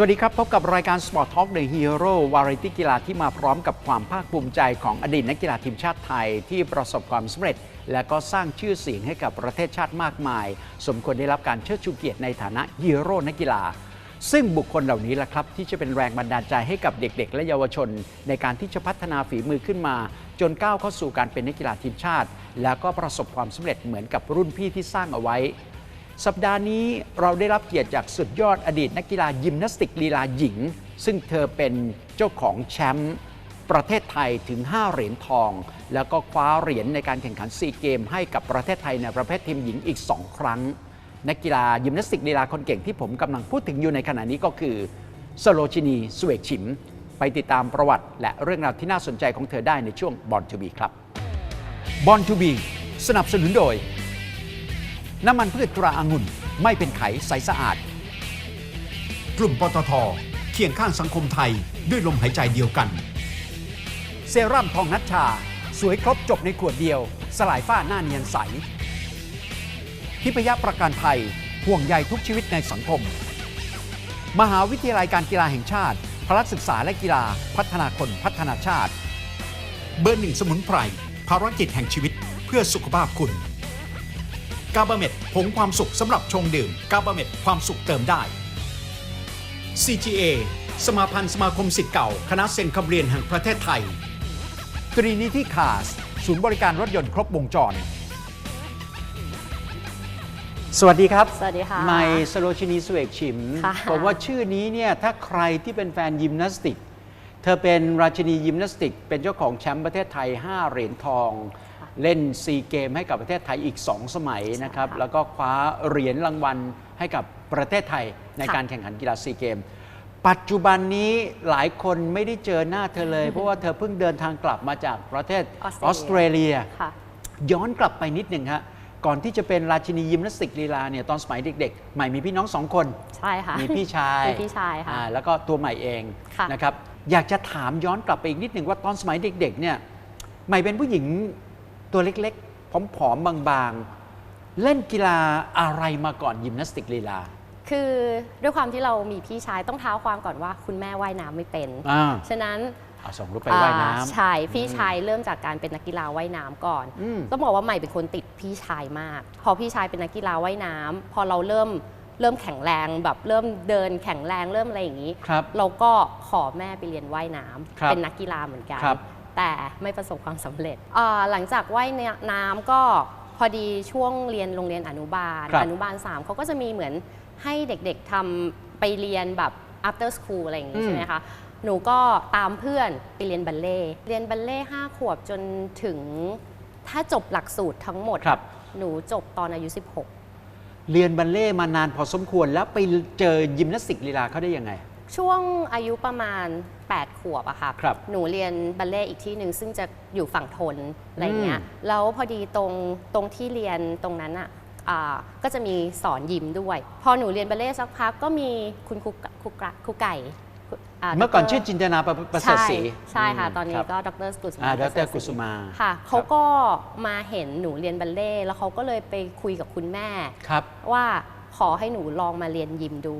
สวัสดีครับ พบกับรายการ Sport Talk The Hero วาไรตี้กีฬาที่มาพร้อมกับความภาคภูมิใจของอดีตนักกีฬาทีมชาติไทยที่ประสบความสำเร็จ และก็สร้างชื่อเสียงให้กับประเทศชาติมากมาย สมควรได้รับการเชิดชูเกียรติในฐานะฮีโร่นักกีฬา ซึ่งบุคคลเหล่านี้แหละครับ ที่จะเป็นแรงบันดาลใจให้กับเด็ก ๆ และเยาวชน ในการที่จะพัฒนาฝีมือขึ้นมา จนก้าวเข้าสู่การเป็นนักกีฬาทีมชาติ แล้วก็ประสบความสำเร็จเหมือนกับรุ่นพี่ที่สร้างเอาไว้ สัปดาห์นี้เราได้รับเกียรติจากสุดยอดอดีตนักกีฬายิมนาสติกลีลาหญิง ซึ่งเธอเป็นเจ้าของแชมป์ประเทศไทยถึง 5 เหรียญทอง แล้วก็คว้าเหรียญในการแข่งขันซีเกม ให้กับประเทศไทยในประเภททีมหญิงอีก 2 ครั้ง นักกีฬายิมนาสติกลีลาคนเก่งที่ผมกำลังพูดถึงอยู่ในขณะนี้ก็คือสโลชินีสเวกชิม ไปติดตามประวัติ และเรื่องราวที่น่าสนใจของเธอได้ในช่วงบอลทูบีครับบอลทูบีสนับสนุนโดย น้ำมันพืชตราอางุ่นไม่เป็นไขใสสะอาด กลุ่มปตทเคียงข้างสังคมไทยด้วยลมหายใจเดียวกัน เซรั่มทองนัชชา สวยครบจบในขวดเดียว สลายฝ้าหน้าเนียนใสทิพยประกันภัยห่วงใยทุกชีวิตในสังคม มหาวิทยาลัยการกีฬาแห่งชาติ พละศึกษาและกีฬาพัฒนาคนพัฒนาชาติ เบอร์หนึ่งสมุนไพรภารกิจแห่งชีวิตเพื่อสุขภาพคุณ กาบาเม็ดผงความสุขสำหรับชงดื่มกาบาเม็ดความสุขเติมได้ CGA สมาพันธ์สมาคมสิทธิ์เก่า คณะเซนคำเรียนแห่งประเทศไทย ตรีนิติคาส ศูนย์บริการรถยนต์ครบวงจร สวัสดีครับสวัสดีค่ะ ไมสโลชินีสเวกชิมค่ะ ผมว่าชื่อนี้เนี่ยถ้าใครที่เป็นแฟนยิมนาสติก เธอเป็นราชินียิมนาสติก เป็นเจ้าของแชมป์ประเทศไทย 5 เหรียญทอง เล่นซีเกมให้กับประเทศไทยอีก 2 สมัยนะครับค่ะแล้วก็คว้าเหรียญรางวัลให้กับประเทศไทยในค่ะการแข่งขันกีฬาซีเกม ปัจจุบันนี้หลายคนไม่ได้เจอหน้าเธอเลย เพราะว่าเธอเพิ่งเดินทางกลับมาจากประเทศออออสสเตเตรรเลียค่ะย้อนกลับไปนิดหนึ่งฮะก่อนที่จะเป็นราชินียิมนาสติกลีลาเนี่ยตอนสมัยเด็กๆ ใหม่มีพี่น้องสองคนใช่ค่ะมีพี่ชายมีพี่ชายค่ะอ่แล้วก็ตัวใหม่เองค่ะนะครับอยากจะถามย้อนกลับไปอีกนิดหนึ่งว่าตอนสมัยเด็กๆเนี่ยใหม่เป็นผู้หญิง ตัวเล็กๆ ผอมๆ บางๆ เล่นกีฬาอะไรมาก่อนยิมนาสติกลีลา คือด้วยความที่เรามีพี่ชายต้องเท้าความก่อนว่าคุณแม่ว่ายน้ำไม่เป็น อ่า ฉะนั้นเอาส่งลูกไปว่ายน้อ่าใช่พี่ชายเริ่มจากการเป็นนักกีฬาว่ายน้ำก่อน อืม ต้องบอกว่าใหม่เป็นคนติดพี่ชายมาก พอพี่ชายเป็นนักกีฬาว่ายน้ำพอเราเริ่มเริ่มแข็งแรงแบบเริ่มเดินแข็งแรงเริ่มอะไรอย่างนี้ำครับ เราก็ขอแม่ไปเรียนว่ายน้ำครับเป็นนักกีฬาเหมือนกัน ครับ แต่ไม่ประสบความสำเร็จอ่าหลังจากว่ายน้ำก็พอดีช่วงเรียนโรงเรียนอนุบาล ครับ อนุบาล 3เขาก็จะมีเหมือนให้เด็กๆทำไปเรียนแบบ after school อะไรอย่างนี้อืมใช่ไหมคะ หนูก็ตามเพื่อนไปเรียนบัลเล่ต์เรียนบัลเล่ต์5ขวบจนถึงถ้าจบหลักสูตรทั้งหมด ครับ หนูจบตอนอายุเรียนบัลเล่ต์มานานพอสมควรแล้วไปเจอยิมนาสติกลีลาเขาได้ยังไง16ช่วงอายุประมาณ 8 ขวบอะค่ะ ครับหนูเรียนบัลเล่ต์อีกที่หนึ่งซึ่งจะอยู่ฝั่งทนอะไรเงี้ยอืมแล้วพอดีตรงตรงที่เรียนตรงนั้นอะอ่าก็จะมีสอนยิมด้วย พอหนูเรียนบัลเล่ต์สักพักก็มีคุณครูครูกะครูไก่าเมื่อก่อนดรชื่อจินตนาประประเสริฐใช่ศรีใช่ค่ะมตอนนี้ครับก็ดรกุสุอ่ามาดประเสรริฐศรีกุสุมาค่ะครับเขาก็มาเห็นหนูเรียนบัลเล่ต์แล้วเขาก็เลยไปคุยกับคุณแม่ ครับ ว่าขอให้หนูลองมาเรียนยิมดู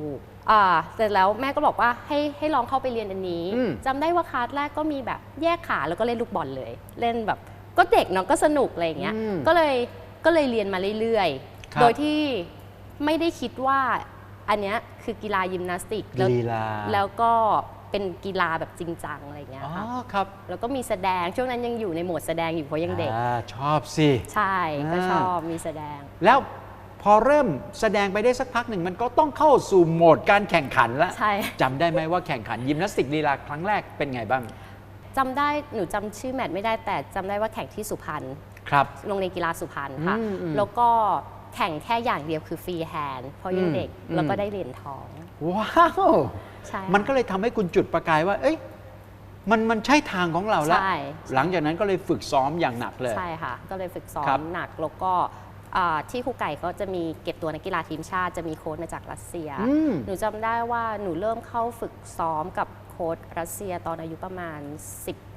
อ่าเสร็จแล้วแม่ก็บอกว่าให้ให้ลองเข้าไปเรียนอันนี้อืม จำได้ว่าคลาสแรกก็มีแบบแยกขาแล้วก็เล่นลูกบอลเลย เล่นแบบก็เด็กเนาะก็สนุกอะไรอย่างเงี้ย อืมก็เลยก็เลยเรียนมาเรื่อยครับ ๆ โดยที่ไม่ได้คิดว่าอันเนี้ยคือกีฬายิมนาสติกแล้วลีลาแล้วก็เป็นกีฬาแบบจริงจังอะไรอย่างเงี้ยอ๋อค่ะ ครับแล้วก็มีแสดงช่วงนั้นยังอยู่ในโหมดแสดงอยู่เพราะยังเด็ก อ่าชอบสิ ใช่ก็อ่าชอบมีแสดง แล้ว พอเริ่มแสดงไปได้สักพักหนึ่งมันก็ต้องเข้าสู่โหมดการแข่งขันแล้วใช่ จำได้ไหมว่าแข่งขันยิมนาสติกลีลาครั้งแรกเป็นไงบ้างจำได้หนูจำชื่อแมตช์ไม่ได้แต่จำได้ว่าแข่งที่สุพรรณครับ โรงเรียนกีฬาสุพรรณค่ะ อืมอืมแล้วก็แข่งแค่อย่างเดียวคือฟรีแฮนด์เพราะยังอืมเด็กอืม แล้วก็ได้เหรียญทองว้าว ใช่ มันก็เลยทำให้คุณจุดประกายว่า เอ้ยมันมันใช่ทางของเราแล้ว ใช่ หลังจากนั้นก็เลยฝึกซ้อมอย่างหนักเลย ใช่ค่ะ ก็เลยฝึกซ้อครัมบหนักแล้วก็อ่า ที่ครูไก่ก็จะมีเก็บตัวนักกีฬาทีมชาติ จะมีโค้ชมาจากรัสเซีย อืม หนูจำได้ว่าหนูเริ่มเข้าฝึกซ้อมกับโค้ชรัสเซียตอนอายุประมาณ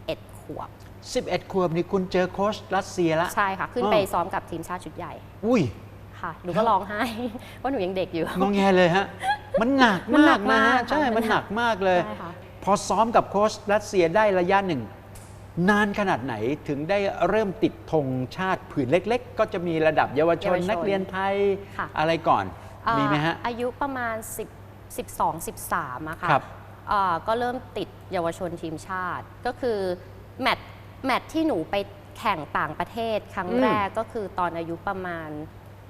11 ขวบ 11 ขวบนี่คุณเจอโค้ชรัสเซียละ ใช่ค่ะ ขึ้นอ๋อไปซ้อมกับทีมชาติชุดใหญ่อุ้ยค่ะ หนูก็ร้องไห้ว่าหนูยังเด็กอยู่ งองแงเลยฮะ มันหนักมันหนัมากกนะมากฮะค่ะใช่ มัมันนหหนันักกมากเลย ใช่ค่ะ พอซ้อมกับโค้ชรัสเซียได้ระยะหนึ่ง นานขนาดไหนถึงได้เริ่มติดธงชาติผืนเล็ก ๆ ก็จะมีระดับเยาวชนเยาวชนนักเรียนไทยค่ะ อะไรก่อน เอ่อมีไหมฮะ อายุประมาณ 10 12 13อะค่ะครับเอ่อก็เริ่มติดเยาวชนทีมชาติ ก็คือแมตช์แมตช์ที่หนูไปแข่งต่างประเทศครั้งอืม แรกก็คือตอนอายุประมาณ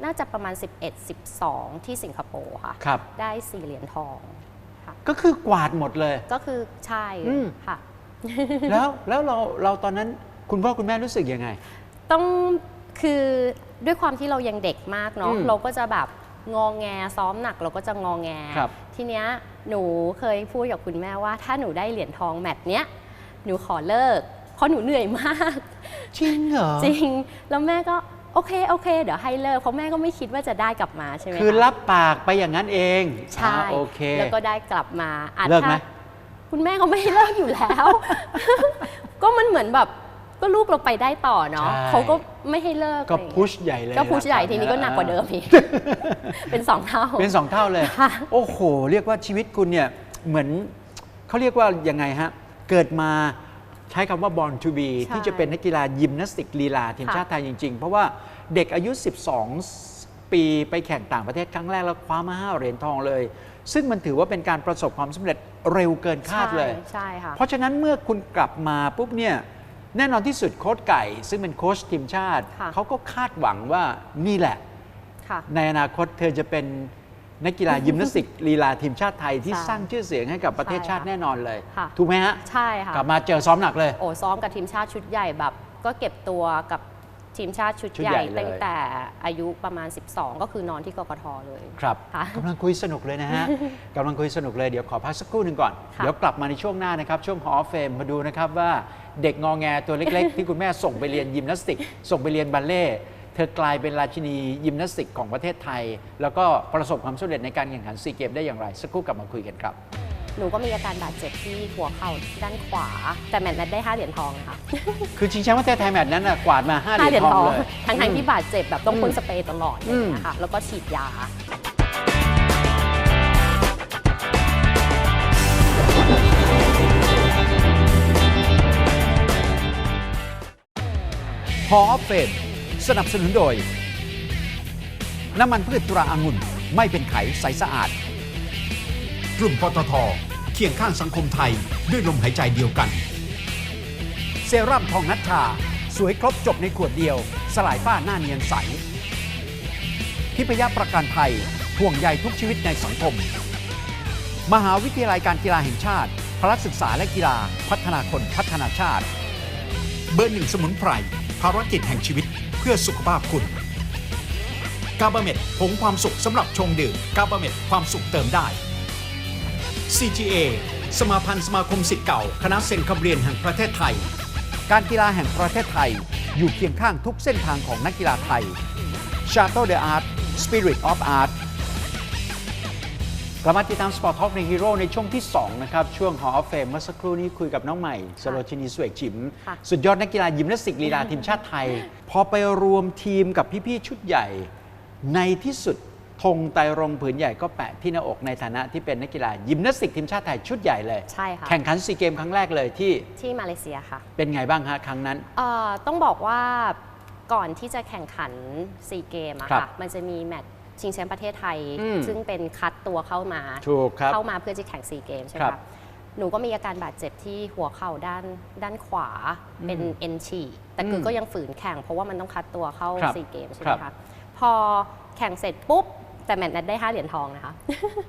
น่าจะประมาณ 11 12 ที่สิงคโปร์ค่ะ ครับ ได้4เหรียญทองค่ะ ก็คือกวาดหมดเลย ก็คือใช่อืม ค่ะ แล้วแล้วเราเราตอนนั้นคุณพ่อคุณแม่รู้สึกยังไง ต้องคือด้วยความที่เรายังเด็กมากเนาะอืมเราก็จะแบบงองแงซ้อมหนักเราก็จะงองแง ครับทีเนี้ยหนูเคยพูดกับคุณแม่ว่า ถ้าหนูได้เหรียญทองแมตช์เนี้ยหนูขอเลิก เพราะหนูเหนื่อยมาก จริงเหรอ จริง แล้วแม่ก็โอเคโอเค เดี๋ยวให้เลิกเพราะแม่ก็ไม่คิดว่าจะได้กลับมาใช่ไหมคือคะรับปากไปอย่างนั้นเองใช่ อ่าโอเค แล้วก็ได้กลับมาอะเลิกไหม ถ้า คุณแม่ก็ไม่ให้เลิกอยู่แล้ว ก็มันเหมือนแบบก็ลูกเราไปได้ต่อเนาะใช่ เขาก็ไม่ให้เลิกก็อะไรอย่างเงี้ยพุชใหญ่เลยก็พุชใหญ่ะทีนี้ก็หนักกว่าเดิมอีกเป็นสองเท่า เป็นสองเท่าเลย ค่ะ โอ้โห เรียกว่าชีวิตคุณเนี่ย เหมือนเขาเรียกว่ายังไงฮะ เกิดมาใช้คำว่า born to be ใช่ที่จะเป็นนักกีฬายิมนาสติกลีลาทีมค่ะ ชาติไทยจริง ๆ เพราะว่าเด็กอายุ 12 ปีไปแข่งต่างประเทศครั้งแรกแล้วคว้ามาห้าเหรียญทองเลย ซึ่งมันถือว่าเป็นการประสบความสำเร็จเร็วเกินคาดเลยใช่ใช่ค่ะเพราะฉะนั้นเมื่อคุณกลับมาปุ๊บเนี่ยแน่นอนที่สุดโค้ชไก่ ซึ่งเป็นโค้ชทีมชาติค่ะเขาก็คาดหวังว่านี่แหละค่ะในอนาคตเธอจะเป็นนักกีฬายิมนาสติกลีลาทีมชาติไทยที่ใช่สร้างชื่อเสียงให้กับประเทศชาติใช่ค่ะแน่นอนเลยค่ะถูกไหมฮะ ใช่ค่ะ กลับมาเจอซ้อมหนักเลย โอ้ซ้อมกับทีมชาติชุดใหญ่แบบ ก็เก็บตัวกับ ทีมชาติชุดชุดใหใหญ่ญ่เลย ตั้งแต่อายุประมาณ 12 ก็คือนอนที่กกทเลย ครับค่ะกำลังคุยสนุกเลยนะฮะ กำลังคุยสนุกเลยเดี๋ยวขอพักสักครู่หนึ่งก่อน ค่ะ เดี๋ยวกลับมาในช่วงหน้านะครับ ช่วงฮอเฟมมาดูนะครับว่าเด็กงอแงตัวเล็ก ๆ ที่คุณแม่ส่งไปเรียนยิมนาสติก ส่งไปเรียนบัลเล่ต์เธอกลายเป็นราชินียิมนาสติกของประเทศไทย แล้วก็ประสบความสำเร็จในการแข่งขันซีเกมได้อย่างไร สักครู่กลับมาคุยกันครับ หนูก็มีอาการบาดเจ็บที่หัวเข่าด้านขวา แต่แมตช์นั้นได้ 5 เหรียญทองนะคะคือชิงแชมป์ประเทศไทยแมตช์นั้นน่ะกวาดมา5เหรียญทองเลย ทั้งทที่บาดเจ็บแบบต้องพ่นสเปรย์ตลอดอะไรอย่างเงี้อืยมค่ะแล้วก็ฉีดยาพอเฟดสนับสนุนโดย น้ำมันพืชตราอางุ่นไม่เป็นไขใสสะอาด กลุ่มปตทเคียงข้างสังคมไทยด้วยลมหายใจเดียวกัน เซรั่มทองนัชชา สวยครบจบในขวดเดียว สลายฝ้าหน้าเนียนใสทิพยประกันภัยห่วงใยทุกชีวิตในสังคม มหาวิทยาลัยการกีฬาแห่งชาติ พละศึกษาและกีฬาพัฒนาคนพัฒนาชาติ เบอร์หนึ่งสมุนไพรภารกิจแห่งชีวิตเพื่อสุขภาพคุณกาบาเม็ดผงความสุขสำหรับชงดื่มกาบาเม็ดความสุขเติมได้ CGA สมาพันธ์สมาคมสิทธิ์เก่า คณะเซนคำเรียนแห่งประเทศไทย การกีฬาแห่งประเทศไทย อยู่เคียงข้างทุกเส้นทางของนักกีฬาไทย Shuttle the Art Spirit of Art กลับมาติดตาม Sport Talk ในฮีโร่ในช่วงที่ 2 นะครับ ช่วง Hall of Fame เมื่อสักครู่นี้คุยกับน้องใหม่สโรชินีสวยจิม ค่ะสุดยอดนักกีฬายิมนาสติกลีลาทีมชาติไทย พอไปรวมทีมกับพี่ ๆ ชุดใหญ่ ในที่สุด ธงไตรรงค์ผืนใหญ่ก็แปะที่หน้าอกในฐานะที่เป็นนักกีฬายิมนาสติกทีมชาติไทยชุดใหญ่เลย ใช่ค่ะ แข่งขันซีเกมครั้งแรกเลยที่ที่มาเลเซียค่ะเป็นไงบ้างฮะครั้งนั้น เอ่อต้องบอกว่าก่อนที่จะแข่งขันซีเกมอะครัค่ะบมันจะมีแมตช์ชิงแชมป์ประเทศไทย อืม ซึ่งเป็นคัดตัวเข้ามา ถูกครับ เข้ามาเพื่อจะแข่งซีเกมใช่ไหมครัคะบหนูก็มีอาการบาดเจ็บที่หัวเข่าด้านด้านขวาเป็นอืมเอ็นฉีกแต่คืออมก็ยังฝืนแข่งเพราะว่ามันต้องคัดตัวเข้าครับซีเกมใช่ไหครัมบ คะพอแข่งเสร็จปุ๊บ แต่แมตช์นั้นได้ 5 เหรียญทองนะคะ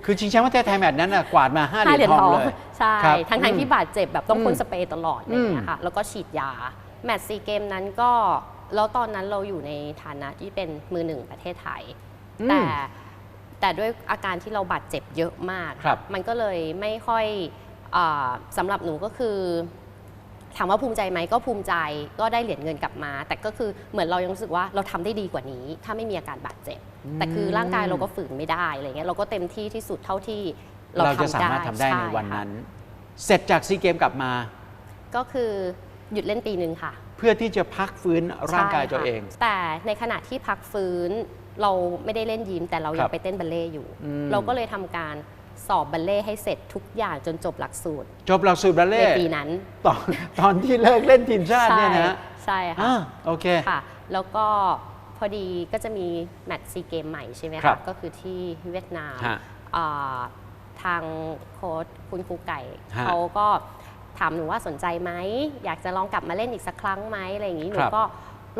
คือชิงแชมป์ประเทศไทยแมตช์นั้นน่ะกวาดมา 5 เหรียญทองเลยใช่ ครับทั้งทอืมที่บาดเจ็บแบบต้องอืมพ่นสเปรย์ตลอดอะไรอย่างเงี้ยค่ะ แล้วก็ฉีดยา แมตช์ซีเกมนั้นก็ แล้วตอนนั้นเราอยู่ในฐานะที่เป็นมือหนึ่งประเทศไทย อืมแต่แต่ด้วยอาการที่เราบาดเจ็บเยอะมาก ครับ มันก็เลยไม่ค่อยอาสำหรับหนูก็คือ ถามว่าภูมิใจไหมก็ภูมิใจก็ได้เหรียญเงินกลับมา แต่ก็คือเหมือนเรายังรู้สึกว่าเราทำได้ดีกว่านี้ ถ้าไม่มีอาการบาดเจ็บ แต่คือร่างกายเราก็ฝืนไม่ได้อะไรเงี้ยเราก็เต็มที่ที่สุดเท่าที่เราเราจะทำสาได้มารถทำได้ในช่วันค่ะนั้น เสร็จจากซีเกมกลับมา ก็คือหยุดเล่นปีหนึ่งค่ะ เพื่อที่จะพักฟื้นร่างกายใช่ตัวค่ะเอง แต่ในขณะที่พักฟื้นเราไม่ได้เล่นยิมแต่เรายัครังบไปเต้นบัลเล่ต์อยู่อืมเราก็เลยทำการ สอบบัลเล่ต์ให้เสร็จทุกอย่างจนจบหลักสูตร จบหลักสูตรบัลในเล่ต์ปีนั้น ตอนตอนที่เลิกเล่นทีมชาติเนี่ยนะใช่ค่ะอ่าโอเคค่ะ แล้วก็พอดีก็จะมีแมตช์ซีเกมใหม่ใช่ไหมครัคะบก็คือที่เวียดนามฮะอ่าทางโค้ชคุณครูไก่ฮะเขาก็ถามหนูว่าสนใจไหม อยากจะลองกลับมาเล่นอีกสักครั้งไหมอะไรอย่างนี้หนูครับก็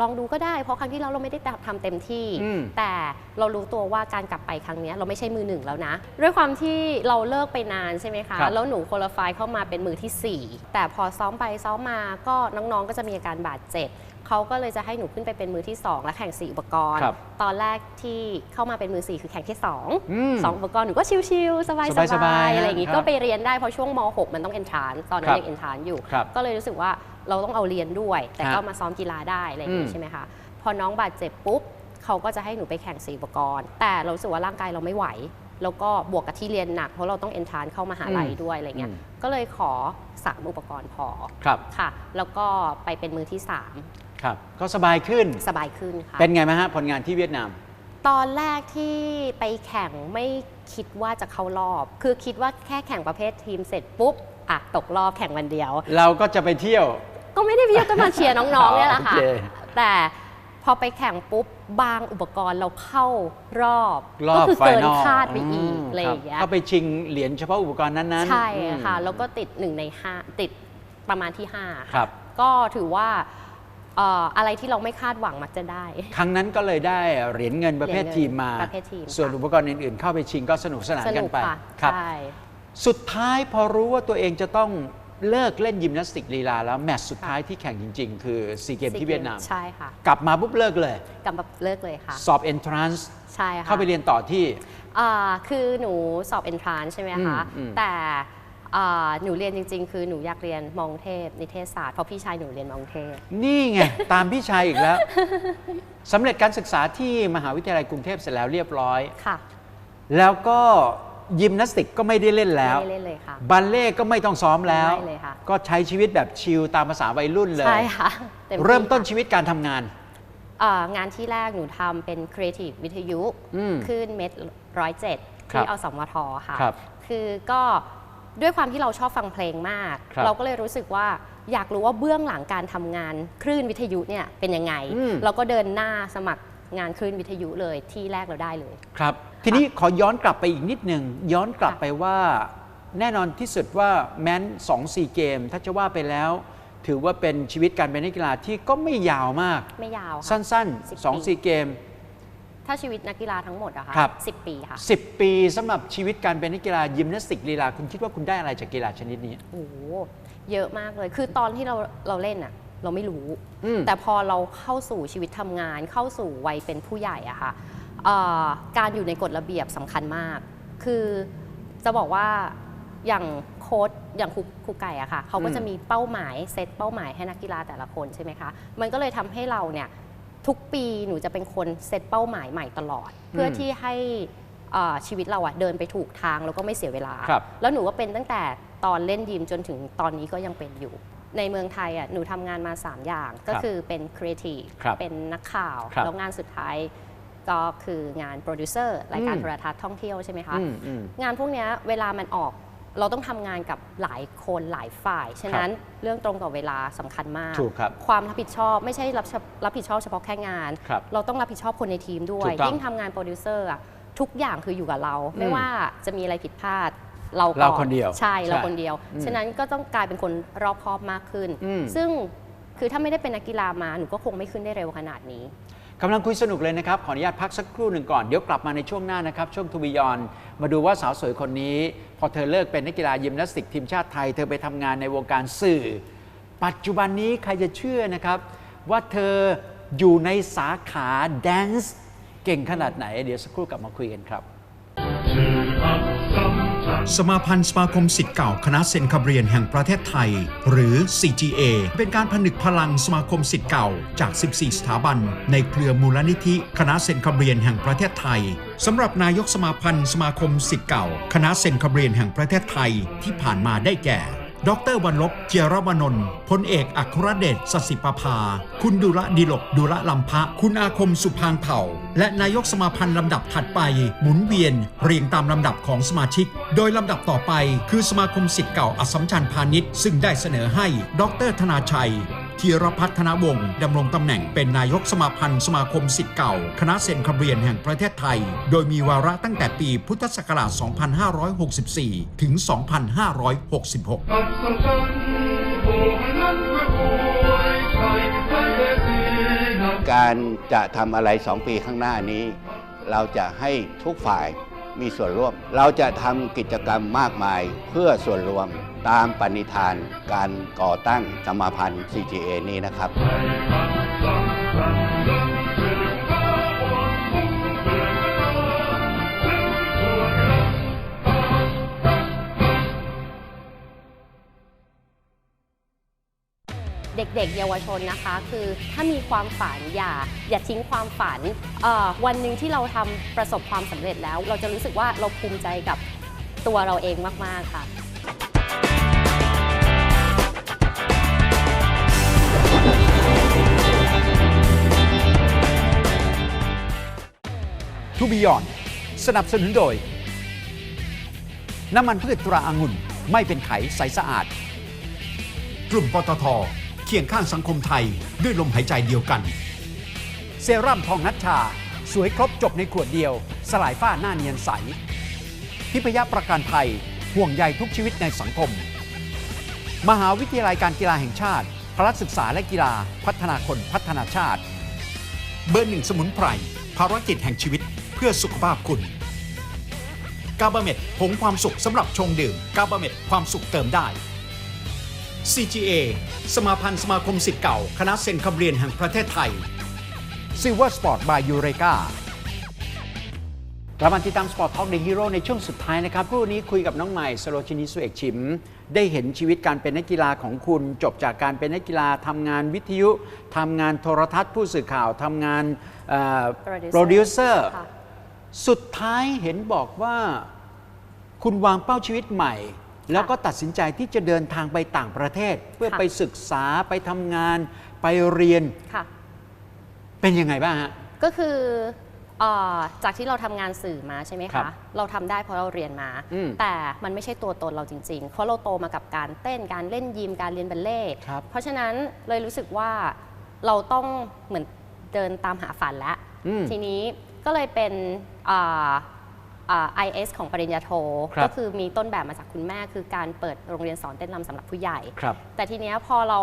ลองดูก็ได้เพราะครั้งที่แล้วเราไม่ได้ทำเต็มที่ อืม แต่เรารู้ตัวว่าการกลับไปครั้งเนี้ยเราไม่ใช่มือหนึ่งแล้วนะ ด้วยความที่เราเลิกไปนานใช่ไหมคะ ครับ แล้วหนูโคลฟายเข้ามาเป็นมือที่4 แต่พอซ้อมไปซ้อมมาก็น้องๆก็จะมีอาการบาดเจ็บเขาก็เลยจะให้หนูขึ้นไปเป็นมือที่ 2 และแข่ง 4 อุปกรณ์ ครับ ตอนแรกที่เข้ามาเป็นมือ 4 คือแข่งที่อืม2 2อุปกรณ์หนูก็ชิลๆสบายสบายๆๆอะไรอย่างงี้ครับก็ไปเรียนได้เพราะช่วงม .6 มันต้องเอนทรานตอนนั้ครันบยังเอนทรานอยู่ ครับก็เลยรู้สึกว่า เราต้องเอาเรียนด้วย แต่ฮะก็มาซ้อมกีฬาได้อะไรอย่างอืงี้มใช่ไหมคะพอน้องบาดเจ็บปุ๊บเขาก็จะให้หนูไปแข่งสี่อุปกรณ์ แต่เรารู้สึกว่าร่างกายเราไม่ไหว แล้วก็บวกกับที่เรียนหนัก เพราะเราต้องเอนทรานเข้ามหาลัยอืมด้วยอะไรเงี้ยอืมก็เลยขอสามอุปกรณ์พอครับค่ะ แล้วก็ไปเป็นมือที่ครับ ก็สบายขึ้น3สบายขึ้นค่ะเป็นไงไหมฮะผลงานที่เวียดนาม ตอนแรกที่ไปแข่งไม่คิดว่าจะเข้ารอบ คือคิดว่าแค่แข่งประเภททีมเสร็จปุ๊บอะตกรอบแข่งวันเดียว เราก็จะไปเที่ยว ก็ไม่ได้พี่ก็มาเชียร์น้องๆเนี่ยแหละค่ะ โอเคแต่พอไปแข่งปุ๊บบางอุปกรณ์เราเข้ารอบรอบก็คือไฟเกินนอลคาดไปอีกมอะไรอย่างเงี้ยคบเข้าไปชิงเหรียญเฉพาะอุปกรณ์นั้นๆใช่อืมค่ะแล้วก็ติดหนึ่งในห้าติดประมาณที่ห้าครับ ก็ถือว่าเอ่ออะไรที่เราไม่คาดหวังมักจะได้ ครั้งนั้นก็เลยได้เหรียญเงินประเภทเหรียญเงินทีมมา ประเภททีมส่วนค่ะ อุปกรณ์อื่นๆ เข้าไปชิงก็สนุกสนานสกันุนกไปค่ะ ครับ ใช่ สุดท้ายพอรู้ว่าตัวเองจะต้อง เลิกเล่นยิมนาสติกลีลาแล้วแมตช์สุดท้ายที่แข่งจริง ๆ คือซีเกมที่เวียดนาม ใช่ค่ะ กลับมาปุ๊บเลิกเลย กลับมาเลิกเลยค่ะ สอบ entrance ใช่ค่ะเข้าไปเรียนต่อที่อ่าคือหนูสอบ entrance ใช่ไหมคะอืมอืมแต่อ่าหนูเรียนจริง ๆ คือหนูอยากเรียนมองเทพนิเทศศาสตร์เพราะพี่ชายหนูเรียนมองเทพ นี่ไง ตามพี่ชายอีกแล้วสำเร็จการศึกษาที่มหาวิทยาลัยกรุงเทพเสร็จแล้วเรียบร้อยค่ะ แล้วก็ ยิมนาสติกก็ไม่ได้เล่นแล้วไม่ได้เล่นเลยค่ะ บัลเล่ต์ก็ไม่ต้องซ้อมแล้ว ไม่เลยค่ะ ก็ใช้ชีวิตแบบชิลตามภาษาวัยรุ่นเลย ใช่ค่ะต็ที่เริ่มต้นค่ะชีวิตการทำงาน เอ่องานที่แรกหนูทำเป็น Creative วิทยุอืมขึ้นเม็ดร้อยเจ็ดครับที่อสมทค่ะ ครับคือก็ด้วยความที่เราชอบฟังเพลงมาก ครับเราก็เลยรู้สึกว่าอยากรู้ว่าเบื้องหลังการทำงานคลื่นวิทยุเนี่ยเป็นยังไง อืม เราก็เดินหน้าสมัครงานคลื่นวิทยุเลยที่แรกเราได้เลย ครับ ทีนี้ขอย้อนกลับไปอีกนิดหนึ่งย้อนกลับค่ะไปว่าแน่นอนที่สุดว่าแม้น2 4เกม ถ้าจะว่าไปแล้ว ถือว่าเป็นชีวิตการเป็นนักกีฬาที่ก็ไม่ยาวมาก ไม่ยาวค่ะสั้นสิบๆ2 4เกม ถ้าชีวิตนักกีฬาทั้งหมดอะค่ะครับ สิบปีค่ะ10ปีสำหรับชีวิตการเป็นนักกีฬายิมนาสติกลีลาคุณคิดว่าคุณได้อะไรจากกีฬาชนิดนี้ โอ้โหเยอะมากเลย คือตอนที่เราเราเล่นอะเราไม่รู้ อืม แต่พอเราเข้าสู่ชีวิตทำงานเข้าสู่วัยเป็นผู้ใหญ่อะค่ะเอ่อ การอยู่ในกฎระเบียบสำคัญมาก คือจะบอกว่าอย่างโค้ชอย่างครูครูไก่อะค่ะเขาก็อืมจะมีเป้าหมายเซตเป้าหมายให้นักกีฬาแต่ละคนใช่ไหมคะ มันก็เลยทำให้เราเนี่ยทุกปีหนูจะเป็นคนเซตเป้าหมายใหม่ตลอด เพื่อที่ให้เอ่อชีวิตเราอะเดินไปถูกทางแล้วก็ไม่เสียเวลาครับแล้วหนูก็เป็นตั้งแต่ตอนเล่นยิมจนถึงตอนนี้ก็ยังเป็นอยู่ ในเมืองไทยอะหนูทำงานมา 3 อย่างก็คือเป็นครีเอทีฟครับเป็นนักข่าวครับแล้วงานสุดท้าย ก็คืองานโปรดิวเซอร์รายการอืมโทรทัศน์ท่องเที่ยวใช่ไหมคะอืมอืมงานพวกเนี้ยเวลามันออกเราต้องทำงานกับหลายคนหลายฝ่าย ฉะนั้นเรื่องตรงกับเวลาสำคัญมากถูกครับความรับผิดชอบไม่ใช่รับรับผิดชอบเฉพาะแค่งานครับเราต้องรับผิดชอบคนในทีมด้วยถูกต้องยิ่งทำงานโปรดิวเซอร์อะทุกอย่างคืออยู่กับเรา ไม่อืมว่าจะมีอะไรผิดพลาดเราก่อเราคนเดียวใช่เราใช่คนเดียวอืมฉะนั้นก็ต้องกลายเป็นคนรอบคอบมากขึ้นอืมซึ่งคือถ้าไม่ได้เป็นนักกีฬามาหนูก็คงไม่ขึ้นได้เร็วขนาดนี้ กำลังคุยสนุกเลยนะครับ ขออนุญาตพักสักครู่หนึ่งก่อน เดี๋ยวกลับมาในช่วงหน้านะครับ ช่วงทูบิยอนมาดูว่าสาวสวยคนนี้ พอเธอเลิกเป็นนักกีฬายิมนาสติกทีมชาติไทย เธอไปทำงานในวงการสื่อ ปัจจุบันนี้ใครจะเชื่อนะครับ ว่าเธออยู่ในสาขาแดนซ์เก่งขนาดไหน เดี๋ยวสักครู่กลับมาคุยกันครับ สมาพันธ์สมาคมสิทธิ์เก่าคณะเซนคาเบรียนแห่งประเทศไทย หรือ CGA เป็นการผนึกพลังสมาคมสิทธิ์เก่าจาก 14 สถาบัน ในเครือมูลนิธิคณะเซนคาเบรียนแห่งประเทศไทยสำหรับนายกสมาพันธ์สมาคมสิทธิ์เก่า คณะเซนคาเบรียนแห่งประเทศไทยที่ผ่านมาได้แก่ ดรวันลบเจียรวนนท์พลเอกอัครเดชสสิปภา คุณดุระดิลกดุระลำพะ คุณอาคมสุพางเผ่า และนายกสมาพันธ์ลำดับถัดไป หมุนเวียน เรียงตามลำดับของสมาชิก โดยลำดับต่อไป คือสมาคมสิทธิ์เก่าอัสสัมชัญพาณิชย์ซึ่งได้เสนอให้ ดรธนาชัย ธีรพัฒนวงศ์ดำรงตำแหน่งเป็นนายกสมาพันธ์สมาคมสิทธิ์เก่า คณะเซนคเบียนแห่งประเทศไทย โดยมีวาระตั้งแต่ปีพุทธศักราช 2564 ถึง 2566อัศจรรย์โอ้ให้นั้นเพื่อป่วยใส่ให้เด็กดีนะการจะทำอะไรสองปีข้างหน้านี้ เราจะให้ทุกฝ่ายมีส่วนร่วม เราจะทำกิจกรรมมากมายเพื่อส่วนรวม ตามปณิธานการก่อตั้งสมาพันธ์ CGA นี้นะครับ เด็กๆ เยาวชนนะคะ คือถ้ามีความฝันอย่าอย่าทิ้งความฝันเอ่อวันหนึ่งที่เราทำประสบความสำเร็จแล้ว เราจะรู้สึกว่าเราภูมิใจกับตัวเราเองมาก ๆ ค่ะ ทูบิยอนสนับสนุนโดย น้ำมันพืชตราอางุ่นไม่เป็นไขใสสะอาด กลุ่มปตทเคียงข้างสังคมไทยด้วยลมหายใจเดียวกัน เซรั่มทองนัชชา สวยครบจบในขวดเดียว สลายฝ้าหน้าเนียนใส ทิพยประกันภัยห่วงใยทุกชีวิตในสังคม มหาวิทยาลัยการกีฬาแห่งชาติพละศึกษาและกีฬาพัฒนาคนพัฒนาชาติ เบอร์หนึ่งสมุนไพรภารกิจแห่งชีวิตเพื่อสุขภาพคุณกาบาเม็ดผงความสุขสำหรับชงดื่มกาบาเม็ดความสุขเติมได้ CGA สมาพันธ์สมาคมสิทธิ์เก่า คณะเซนคาเบียนแห่งประเทศไทย Silver Sport by Eureka กลับมาติดตาม Sport Talk The Hero ในช่วงสุดท้ายนะครับครู่นี้คุยกับน้องใหม่สโลชินีสุเอกชิม ได้เห็นชีวิตการเป็นนักกีฬาของคุณ จบจากการเป็นนักกีฬาทำงานวิทยุทำงานโทรทัศน์ผู้สื่อข่าวทำงานโปรดิวเซอร์ค่ะ สุดท้ายเห็นบอกว่าคุณวางเป้าชีวิตใหม่ แล้วก็ตัดสินใจที่จะเดินทางไปต่างประเทศ เพื่อค่ะไปศึกษาไปทำงาน ไปเรียนค่ะเป็นยังไงบ้างฮะก็คือเออจากที่เราทำงานสื่อมาใช่ไหมครัคะบเราทำได้เพราะเราเรียนมาอืมแต่มันไม่ใช่ตัวตนเราจริง ๆ เพราะเราโตมากับการเต้นการเล่นยิมการเรียนบัลเล่ต์ครับเพราะฉะนั้นเลยรู้สึกว่าเราต้องเหมือนเดินตามหาฝันแล้วอืมทีนี้ก็เลยเป็นอ่าอ่า IS ของปริญญาโทครับก็คือมีต้นแบบมาจากคุณแม่คือการเปิดโรงเรียนสอนเต้นรำสำหรับผู้ใหญ่ครับแต่ทีเนี้ยพอเรา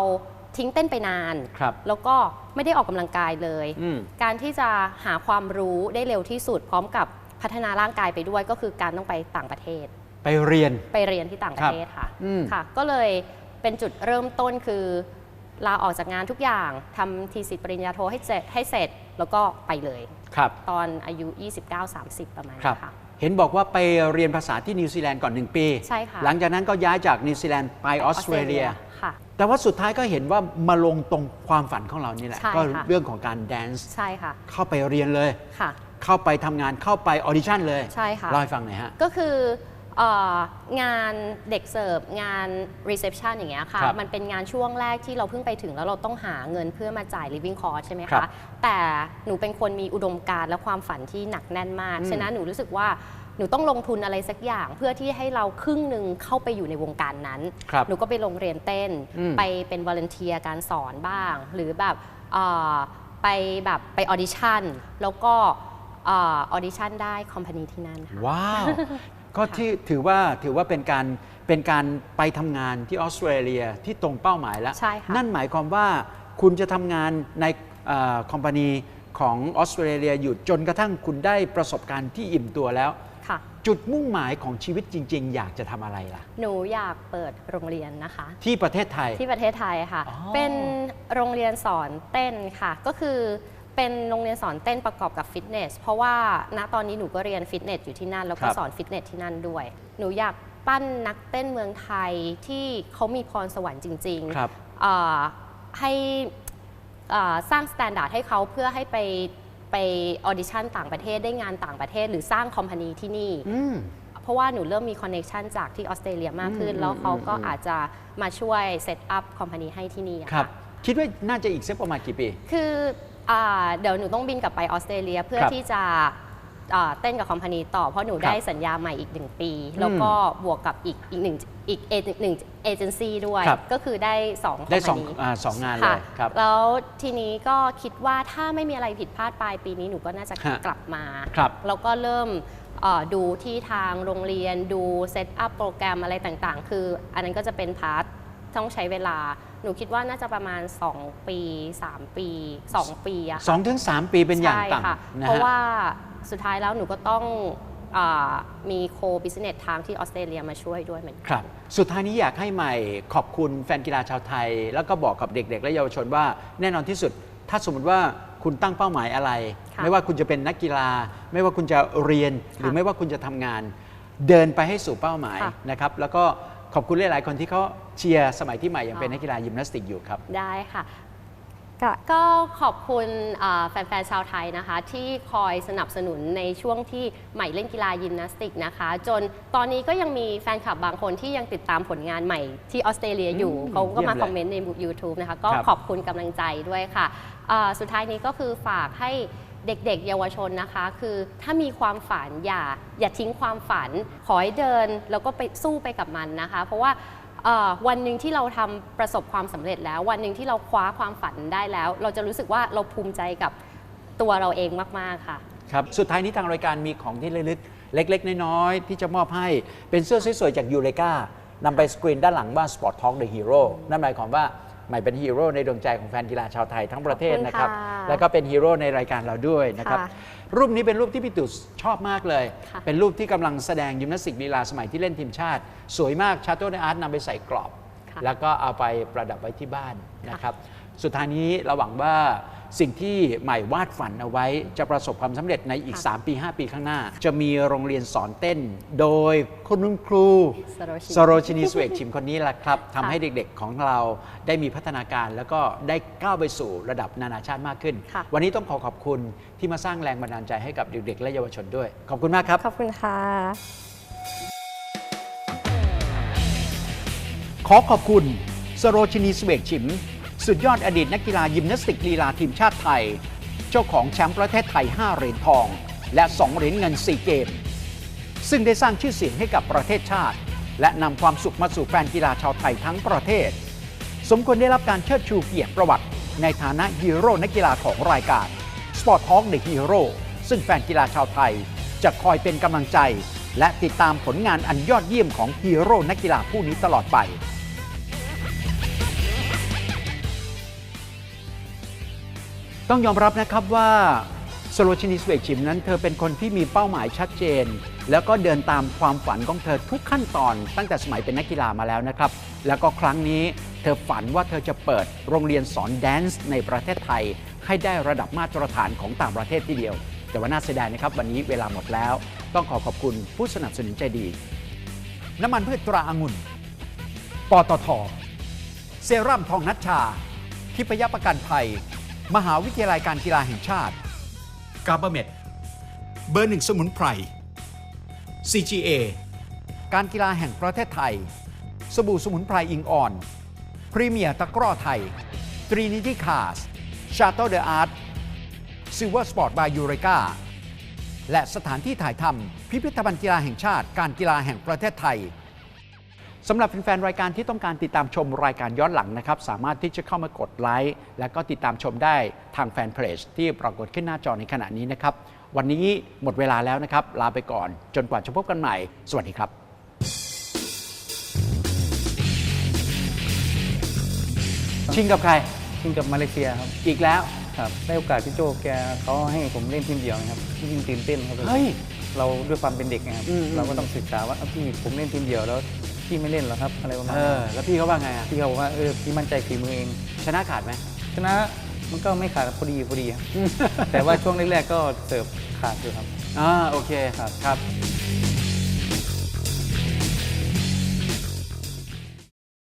ทิ้งเต้นไปนานครับแล้วก็ไม่ได้ออกกำลังกายเลยอืมการที่จะหาความรู้ได้เร็วที่สุด พร้อมกับพัฒนาร่างกายไปด้วยก็คือการต้องไปต่างประเทศ ไปเรียนไปเรียนที่ต่างประเทศค่ะอืมค่ะ ก็เลยเป็นจุดเริ่มต้นคือ ลาออกจากงานทุกอย่างทำทีสิทธิ์ปริญญาโทให้เสร็จให้เสร็จแล้วก็ไปเลย ครับ ตอนอายุ 29-30 ประมาณครับ นี้ค่ะ เห็นบอกว่าไปเรียนภาษาที่นิวซีแลนด์ก่อนหนึ่งปี ใช่ค่ะ หลังจากนั้นก็ย้ายจากนิวซีแลนด์ไปออสเตรเลีย ค่ะ แต่ว่าสุดท้ายก็เห็นว่ามาลงตรงความฝันของเรานี่แหละ ใช่ก็ค่ะ เรื่องของการแดนซ์ใช่ค่ะเข้าไปเรียนเลย ค่ะ เข้าไปทำงานเข้าไปออดิชั่นเลยใช่ค่ะ เล่าให้ฟังหน่อยฮะ ก็คือเอ่อ งานเด็กเสิร์ฟงานรีเซพชันอย่างเงี้ยค่ะ ครับมันเป็นงานช่วงแรกที่เราเพิ่งไปถึงแล้วเราต้องหาเงินเพื่อมาจ่าย living cost ใช่ไหมครัคะ บแต่หนูเป็นคนมีอุดมการณ์และความฝันที่หนักแน่นมาก อืม ฉะนั้นหนูรู้สึกว่าหนูต้องลงทุนอะไรสักอย่าง เพื่อที่ให้เราครึ่งหนึ่งเข้าไปอยู่ในวงการนั้น ครับ หนูก็ไปโรงเรียนเต้น อืมไปเป็นวอลเนเทียการสอนบ้าง หรือแบบเอ่อไปแบบไปออดิชั่น แล้วก็เออดิชั่นได้คอมพานีที่นั่นค่ะ ว้าว ก็ที่ถือว่าถือว่าเป็นการเป็นการไปทำงานที่ออสเตรเลียที่ตรงเป้าหมายแล้ว ใช่ค่ะ นั่นหมายความว่าคุณจะทำงานในคอมพานีของออสเตรเลียอยู่จนกระทั่งคุณได้ประสบการณ์ที่อิ่มตัวแล้ว ค่ะ จุดมุ่งหมายของชีวิตจริง ๆ อยากจะทำอะไรล่ะ หนูอยากเปิดโรงเรียนนะคะ ที่ประเทศไทย ที่ประเทศไทยค่ะ อ๋อเป็นโรงเรียนสอนเต้นค่ะ ก็คือ เป็นโรงเรียนสอนเต้นประกอบกับฟิตเนส เพราะว่าณตอนนี้หนูก็เรียนฟิตเนสอยู่ที่นั่น แล้วก็ครับ สอนฟิตเนสที่นั่นด้วย หนูอยากปั้นนักเต้นเมืองไทยที่เขามีพรสวรรค์จริงครับๆอ่าให้อ่าสร้างสแตนดาร์ดให้เขาเพื่อให้ไปไปออดิชั่นต่างประเทศได้งานต่างประเทศ หรือสร้างคอมพานีที่นี่ อืม เพราะว่าหนูเริ่มมีคอนเน t ชันจากที่ออสเตรเลียมากขึ้น อืมแล้วเขาก็อืม อาจจะมาช่วยเซตอัพคอมพานีให้ที่นี่อะครับค่ะคิดว่าน่าจะอีกสักประมาณกี่ปี คือ อาเดี๋ยวหนูต้องบินกลับไปออสเตรเลียเพื่อครับที่จะอ่าเต้นกับคอมพานีต่อเพราะหนูครับได้สัญญาใหม่อีกหนึ่งปี แล้วก็บวกกับอีกอีกหนึ่งอีกเอหนึ่งเอเจนซี่ด้วย ครับก็คือได้สองได้สอง company อ่าสองงานเลค่ะยครับแล้วทีนี้ก็คิดว่าถ้าไม่มีอะไรผิดพลาดปลายปีนี้หนูก็น่าจะฮะกลับมา ครับ แล้วก็เริ่มเอ่อดูที่ทางโรงเรียนดูเซตอัพโปรแกรมอะไรต่างๆ คืออันนั้นก็จะเป็นพาร์ทต้องใช้เวลา หนูคิดว่าน่าจะประมาณ 2 ปี 3 ปี 2 ปีอะค่ะสองถึงสามปีเป็นอย่างใช่ค่ะต่ำนะเพราะฮะว่าสุดท้ายแล้วหนูก็ต้องอามีโคบิสเนสทางที่ออสเตรเลียมาช่วยด้วยเหมือนกัน ครับ สุดท้ายนี้อยากให้ใหม่ขอบคุณแฟนกีฬาชาวไทย แล้วก็บอกกับเด็ก ๆ และเยาวชนว่าแน่นอนที่สุด ถ้าสมมติว่าคุณตั้งเป้าหมายอะไร ค่ะ ไม่ว่าคุณจะเป็นนักกีฬา ไม่ว่าคุณจะเรียน หรือค่ะไม่ว่าคุณจะทำงาน เดินไปให้สู่เป้าหมายค่ะ นะครับ แล้วก็ ขอบคุณหลายๆคนที่เขาเชียร์สมัยที่ใหม่ยังเป็นอ๋อนักกีฬายิมนาสติกอยู่ครับ ได้ค่ะก็ก็ขอบคุณอ่าแฟนๆชาวไทยนะคะ ที่คอยสนับสนุนในช่วงที่ใหม่เล่นกีฬายิมนาสติกนะคะ จนตอนนี้ก็ยังมีแฟนคลับบางคนที่ยังติดตามผลงานใหม่ที่ออสเตรเลียอยู่อืมเขาก็มาเยี่ยมเลยคอมเมนต์ใน YouTube นะคะ ก็ครับขอบคุณกำลังใจด้วยค่ะอ่าสุดท้ายนี้ก็คือฝากให้ เด็กๆ เยาวชนนะคะ คือถ้ามีความฝันอย่าอย่าทิ้งความฝัน ขอให้เดินแล้วก็ไปสู้ไปกับมันนะคะ เพราะว่าวันหนึ่งที่เราทำประสบความสำเร็จแล้ว วันหนึ่งที่เราคว้าความฝันได้แล้ว เราจะรู้สึกว่าเราภูมิใจกับตัวเราเองมากๆค่ะครับสุดท้ายนี้ทางรายการมีของที่ระลึกเล็ก ๆ น้อยๆที่จะมอบให้เป็นเสื้อสวยๆจากยูเลกานำไปสกรีนด้านหลังบ้าน Sport Talk The Hero นั่นหมายความว่า หม่เป็นฮีโร่ในดวงใจของแฟนกีฬาชาวไทยทั้งประเทศนะครับ ขอบคุณค่ะแล้วก็เป็นฮีโร่ในรายการเราด้วยนะครับ ค่ะรูปนี้เป็นรูปที่พี่ตู่ชอบมากเลย ค่ะ เป็นรูปที่กำลังแสดงยิมนาสติกลีลาสมัยที่เล่นทีมชาติ สวยมากชาโตในอาร์ตนำไปใส่กรอบ ค่ะ แล้วก็เอาไปประดับไว้ที่บ้านนะครับ สุดท้ายนี้เราหวังว่า สิ่งที่ใหม่วาดฝันเอาไว้ จะประสบความสำเร็จในอีก 3 ปี 5 ปีข้างหน้า จะมีโรงเรียนสอนเต้น โดยคุณครูสโรชิสโรชินีสเวกชิมคนนี้แหละครับทำให้เด็กๆของเราได้มีพัฒนาการแล้วก็ได้ก้าวไปสู่ระดับนานาชาติมากขึ้นค่ะวันนี้ต้องขอขอบคุณที่มาสร้างแรงบันดาลใจให้กับเด็กๆ และเยาวชนด้วย ขอบคุณมากครับ ขอบคุณค่ะ ขอขอบคุณสโรชินีสเวกชิม สุดยอดอดีตนักกีฬายิมนาสติกลีลาทีมชาติไทย เจ้าของแชมป์ประเทศไทย 5 เหรียญทอง และ 2 เหรียญเงิน 4 เกม ซึ่งได้สร้างชื่อเสียงให้กับประเทศชาติ และนำความสุขมาสู่แฟนกีฬาชาวไทยทั้งประเทศ สมควรได้รับการเชิดชูเกียรติประวัติ ในฐานะฮีโร่นักกีฬาของรายการ Sport Talk The Hero ซึ่งแฟนกีฬาชาวไทย จะคอยเป็นกำลังใจ และติดตามผลงานอันยอดเยี่ยมของฮีโร่นักกีฬาผู้นี้ตลอดไป ต้องยอมรับนะครับว่าสโลชินีสเวกชิมนั้นเธอเป็นคนที่มีเป้าหมายชัดเจน แล้วก็เดินตามความฝันของเธอทุกขั้นตอน ตั้งแต่สมัยเป็นนักกีฬามาแล้วนะครับ แล้วก็ครั้งนี้เธอฝันว่าเธอจะเปิดโรงเรียนสอนแดนซ์ในประเทศไทย ให้ได้ระดับมาตรฐานของต่างประเทศทีเดียว แต่ว่าน่าเสียดายนะครับ วันนี้เวลาหมดแล้ว ต้องขอขอบคุณผู้สนับสนุนใจดี น้ำมันพืชตราองุ่นปตทเซรั่มทองนัชชาทิพยประกันภัย มหาวิทยาลัยการกีฬาแห่งชาติกาบเมดเบอร์หนึ่งสมุนไพร CGA การกีฬาแห่งประเทศไทย สบู่สมุนไพรอิงอ่อน พรีเมียร์ตะกร้อไทย ตรีนิติคาส ชาโตเดอะอาร์ตซิลเวอร์สปอร์ตบายยูเรกาและสถานที่ถ่ายทำพิพิธภัณฑ์กีฬาแห่งชาติ การกีฬาแห่งประเทศไทย สำหรับแฟนๆรายการที่ต้องการติดตามชมรายการย้อนหลังนะครับ สามารถที่จะเข้ามากดไลค์และก็ติดตามชมได้ทางแฟนเพจที่ปรากฏขึ้นหน้าจอในขณะนี้นะครับ วันนี้หมดเวลาแล้วนะครับ ลาไปก่อน จนกว่าจะพบกันใหม่ สวัสดีครับชิงกับใครชิงกับมาเลเซียครับอีกแล้วครับได้โอกาสพี่โจแกเขาให้ผมเล่นทีมเดียวนะครับยิ่งตื่นเต้นครับเฮ้ยเราด้วยความเป็นเด็กนะครับอืมเราก็ต้องศึกษาว่าเอ้าพี่ผมเล่นทีมเดียวแล้ว พี่ไม่เล่นเหรอครับอะไรประมาณเอนี้อแล้วพี่เขาว่าไงอะพี่เขาบอกว่าเออพี่มั่นใจฝีมือเองชนะขาดไหม ชนะมันก็ไม่ขาดพอดีพอดีครับ แต่ว่าช่วงแรกๆก็เสิร์ฟขาดอยู่ครับ อ่าโอเคครับครับ